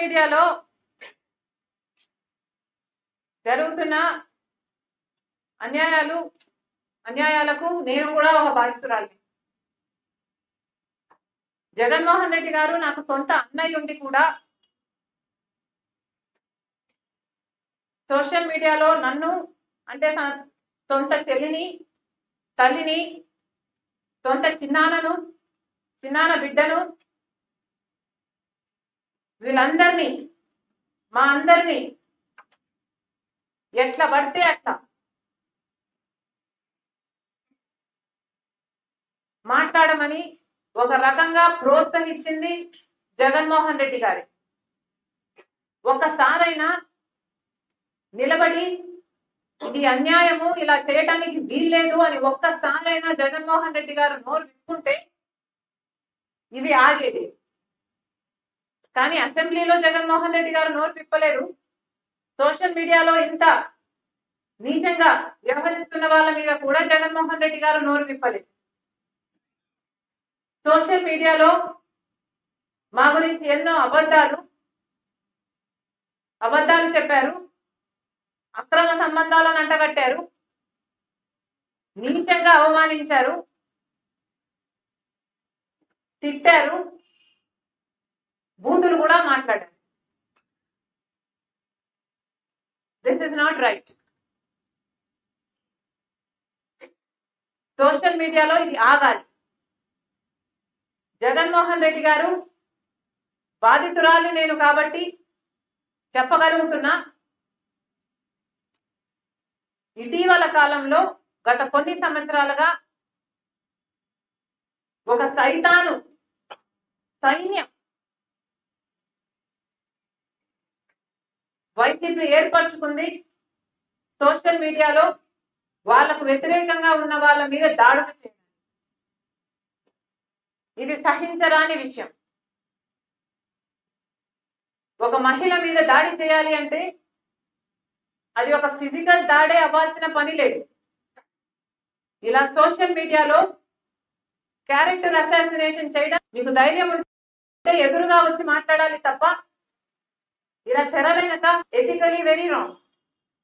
మీడియాలో జరుగుతున్న అన్యాయాలు అన్యాయాలకు నేను కూడా ఒక బాధితురాలి జగన్మోహన్ రెడ్డి గారు నాకు సొంత అన్నయ్య ఉండి కూడా సోషల్ మీడియాలో నన్ను అంటే సొంత చెల్లిని తల్లిని సొంత చిన్నానను చిన్నాన బిడ్డను వీళ్ళందరినీ మా అందరినీ ఎట్లా పడితే అట్లా మాట్లాడమని ఒక రకంగా ప్రోత్సహించింది జగన్మోహన్ రెడ్డి గారి. ఒకసారైనా నిలబడి ఇది అన్యాయము ఇలా చేయడానికి వీల్లేదు అని ఒక్కసారైనా జగన్మోహన్ రెడ్డి గారు నోరు విప్పుకుంటే ఇవి ఆగేది. కానీ అసెంబ్లీలో జగన్మోహన్ రెడ్డి గారు నోరు పిప్పలేరు సోషల్ మీడియాలో ఇంత నీచంగా వ్యవహరిస్తున్న వాళ్ళ మీద కూడా జగన్మోహన్ రెడ్డి గారు నోరు విప్పలేదు. సోషల్ మీడియాలో మా గురించి ఎన్నో అబద్ధాలు అబద్ధాలు చెప్పారు. అక్రమ సంబంధాలను అంటగట్టారు. నీచంగా అవమానించారు. తిట్టారు. బూతులు కూడా మాట్లాడారు. This is not right social మీడియాలో ఇది ఆగాలి. జగన్మోహన్ రెడ్డి గారు బాధితురాలి నేను కాబట్టి చెప్పగలుగుతున్నా. ఇటీవల కాలంలో గత కొన్ని సంవత్సరాలుగా ఒక సైతాను సైన్యం వైసీపీ ఏర్పరచుకుంది. సోషల్ మీడియాలో వాళ్ళకు వ్యతిరేకంగా ఉన్న వాళ్ళ మీద దాడులు చేయడం. ఇది సహించరాని విషయం. ఒక మహిళ మీద దాడి చేయాలి అంటే అది ఒక ఫిజికల్ దాడే అవ్వాల్సిన పని లేదు. ఇలా సోషల్ మీడియాలో క్యారెక్టర్ అసాసినేషన్ చేయడం మీకు ధైర్యం ఉంటే ఎదురుగా వచ్చి మాట్లాడాలి తప్ప ఇలా తెర వెనక ఎథికలీ వెరీ రాంగ్